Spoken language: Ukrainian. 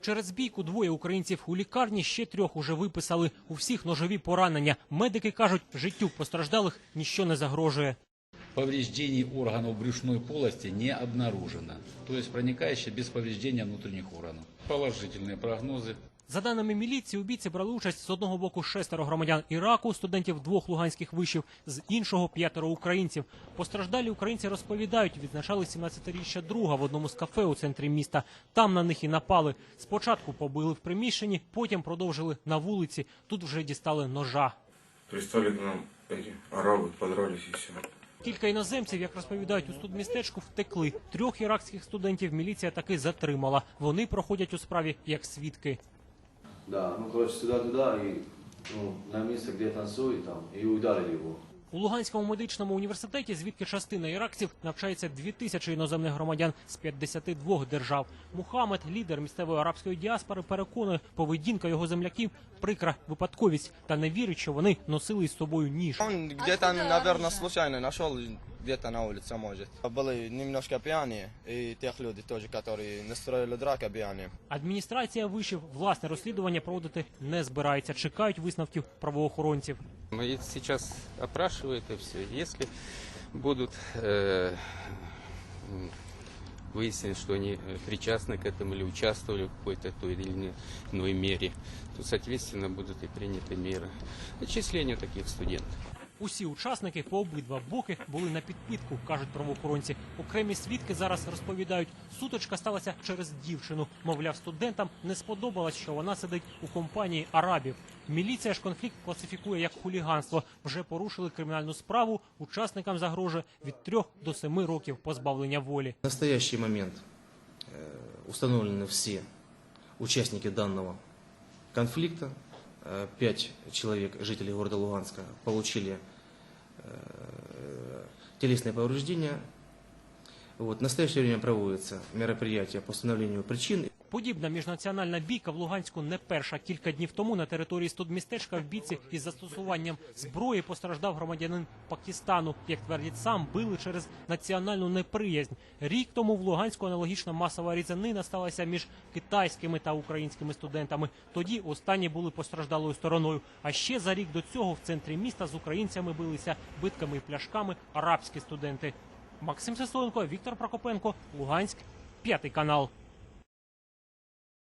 Через бійку двоє українців у лікарні, ще трьох уже виписали. У всіх ножові поранення. Медики кажуть, життю постраждалих ніщо не загрожує. Повреждений органов брюшной полости не обнаружено. То есть проникающие без повреждения внутренних органов. Положительные прогнозы. За даними міліції, у бійці брали участь з одного боку шестеро громадян Іраку, студентів двох луганських вишів, з іншого п'ятеро українців. Постраждалі українці розповідають, відзначали 17-річчя друга в одному з кафе у центрі міста. Там на них і напали. Спочатку побили в приміщенні, потім продовжили на вулиці. Тут вже дістали ножа. Пристали нам эти арабы, подрались и все. Кілька іноземців, як розповідають у студмістечку, втекли. Трьох іракських студентів міліція таки затримала. Вони проходять у справі як свідки. Да, ну, короче, сюда-туда и ну, на место, где танцует там, и ударили его. У Луганському медичному університеті, звідки частина іракців навчається дві тисячі іноземних громадян з 52 держав. Мухаммед, лідер місцевої арабської діаспори, переконує, поведінка його земляків прикра випадковість та не вірить, що вони носили із собою ніж. Он где-то, наверное, случайно нашел где-то на улице, может. Были немножко пьяные, и тех людей тоже, которые настроили драка пьяные. Адміністрація вишів власне розслідування проводити не збирається. Чекають висновків правоохоронців. Ну, и сейчас опрашивают и все. Если будут э, м, выяснить, что они э, причастны к этому или участвовали в какой-то той или иной мере, то, соответственно, будут и приняты меры отчислению таких студентов. Усі учасники по обидва боки були на підпитку, кажуть правоохоронці. Окремі свідки зараз розповідають, суточка сталася через дівчину. Мовляв, студентам не сподобалось, що вона сидить у компанії арабів. Міліція ж конфлікт класифікує як хуліганство. Вже порушили кримінальну справу. Учасникам загрожує від трьох до семи років позбавлення волі. В настоящий момент е, встановлені всі учасники даного конфлікту. 5 человек, жителей города Луганска, получили э, телесные повреждения. Вот. В настоящее время проводятся мероприятия по установлению причин. Подібна міжнаціональна бійка в Луганську не перша. Кілька днів тому на території студмістечка в бійці із застосуванням зброї постраждав громадянин Пакистану. Як твердять сам, били через національну неприязнь. Рік тому в Луганську аналогічна масова різанина сталася між китайськими та українськими студентами. Тоді останні були постраждалою стороною. А ще за рік до цього в центрі міста з українцями билися битками і пляшками арабські студенти. Максим Сесоєнко, Віктор Прокопенко, Луганськ, п'ятий канал.